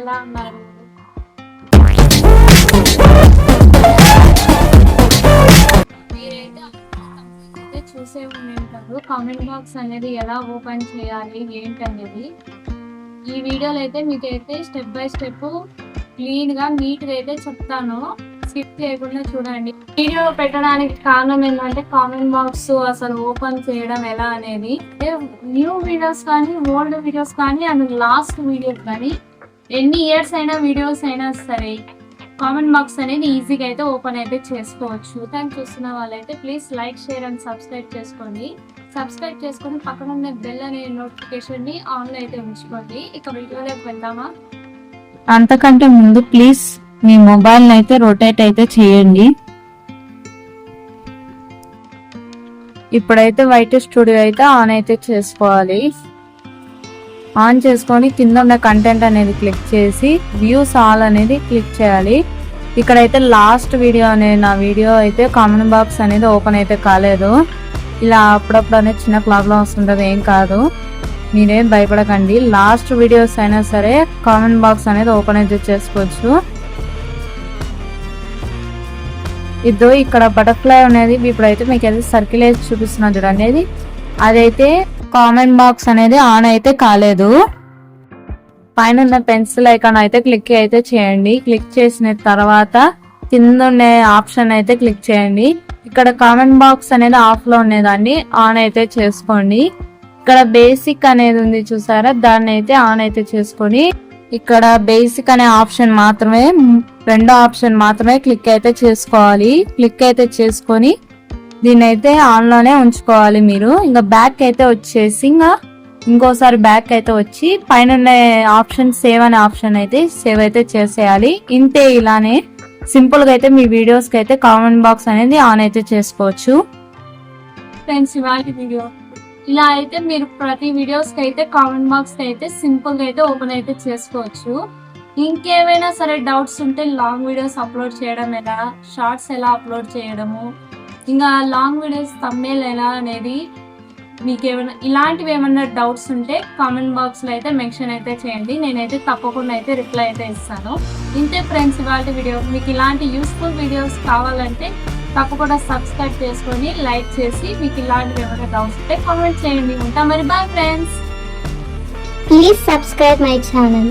ఎలా ఉన్నారు మీరైతే అయితే చూసే ఉంటారు కామెంట్ బాక్స్ అనేది ఎలా ఓపెన్ చేయాలి ఏంటనేది. ఈ వీడియోలో అయితే మీకైతే స్టెప్ బై స్టెప్ క్లీన్గా నీట్గా అయితే చెప్తాను. స్కిప్ చేయకుండా చూడండి. వీడియో పెట్టడానికి కారణం ఏంటంటే కామెంట్ బాక్స్ అసలు ఓపెన్ చేయడం ఎలా అనేది. న్యూ వీడియోస్ కానీ ఓల్డ్ వీడియోస్ కానీ అండ్ లాస్ట్ వీడియోస్ కానీ ఎన్ని ఇయర్స్ అయినా వీడియోస్ అయినా సరే కామెంట్ బాక్స్ అనేది ఈజీగా అయితే ఓపెన్ అయితే చేసుకోవచ్చు. థ్యాంక్ చూస్తున్న వాళ్ళైతే please like share and subscribe చేసుకోండి. సబ్స్క్రైబ్ చేసుకొని పక్కన ఉన్న బెల్ అనే నోటిఫికేషన్ని ఆన్లో ఆన్ అయితే ఉంచుకోండి. ఇక వీడియోలోకి వెళ్దామా? అంతకంటే ముందు ప్లీజ్ మీ మొబైల్ని అయితే రొటేట్ అయితే చేయండి. ఇప్పుడైతే వైట్ స్టూడియో అయితే ఆన్ అయితే చేసుకోవాలి. ఆన్ చేసుకొని కింద ఉన్న కంటెంట్ అనేది క్లిక్ చేసి వ్యూస్ ఆల్ అనేది క్లిక్ చేయాలి. ఇక్కడైతే లాస్ట్ వీడియో అనే నా వీడియో అయితే కామెంట్ బాక్స్ అనేది ఓపెన్ అయితే కాలేదు. ఇలా అప్పుడప్పుడు అనేది చిన్న ప్రాబ్లం వస్తుంటుంది ఏం కాదు. మీరేం భయపడకండి. లాస్ట్ వీడియోస్ అయినా సరే కామెంట్ బాక్స్ అనేది ఓపెన్ అయితే చేసుకోవచ్చు. ఇదో ఇక్కడ బటర్ఫ్లై అనేది ఇప్పుడైతే మీకు అయితే సర్కిల్ అయితే చూపిస్తున్నా చూడండి. అది అదైతే కామెంట్ బాక్స్ అనేది ఆన్ అయితే కాలేదు. పైన ఉన్న పెన్సిల్ ఐకాన్ అయితే క్లిక్ అయితే చేయండి. క్లిక్ చేసిన తర్వాత కింద ఉండే ఆప్షన్ అయితే క్లిక్ చేయండి. ఇక్కడ కామెంట్ బాక్స్ అనేది ఆఫ్లో ఉండేదాన్ని ఆన్ అయితే చేసుకోండి. ఇక్కడ బేసిక్ అనేది ఉంది చూసారా? దాన్ని అయితే ఆన్ అయితే చేసుకొని ఇక్కడ బేసిక్ అనే ఆప్షన్ మాత్రమే రెండో ఆప్షన్ మాత్రమే క్లిక్ అయితే చేసుకోవాలి. క్లిక్ అయితే చేసుకొని దీని అయితే ఆన్లోనే ఉంచుకోవాలి మీరు. ఇంకా బ్యాక్ అయితే వచ్చేసి ఇంకా ఇంకోసారి బ్యాక్ అయితే వచ్చి పైన ఆప్షన్ సేవ్ అనే ఆప్షన్ అయితే సేవ్ అయితే చేసేయాలి. ఇంతే ఇలానే సింపుల్గా అయితే మీ వీడియోస్కి అయితే కామెంట్ బాక్స్ అనేది ఆన్ అయితే చేసుకోవచ్చు. ఫ్రెండ్స్ ఇవాళ వీడియో ఇలా అయితే మీరు ప్రతి వీడియోస్కి అయితే కామెంట్ బాక్స్కి అయితే సింపుల్గా అయితే ఓపెన్ అయితే చేసుకోవచ్చు. ఇంకేమైనా సరే డౌట్స్ ఉంటే లాంగ్ వీడియోస్ అప్లోడ్ చేయడం ఎలా? షార్ట్స్ ఎలా అప్లోడ్ చేయడము? ఇంకా లాంగ్ వీడియోస్ తమ్మేల్ ఎలా అనేది మీకు ఏమైనా ఇలాంటివి ఏమైనా డౌట్స్ ఉంటే కామెంట్ బాక్స్లో అయితే మెన్షన్ అయితే చేయండి. నేనైతే తప్పకుండా అయితే రిప్లై అయితే ఇస్తాను. ఇంతే ఫ్రెండ్స్ ఇవాళ వీడియో మీకు ఇలాంటి యూస్ఫుల్ వీడియోస్ కావాలంటే తప్పకుండా సబ్స్క్రైబ్ చేసుకొని లైక్ చేసి మీకు ఇలాంటివి ఏమైనా డౌట్స్ ఉంటే కామెంట్ చేయండి. ఉంటా మరి bye friends please subscribe my channel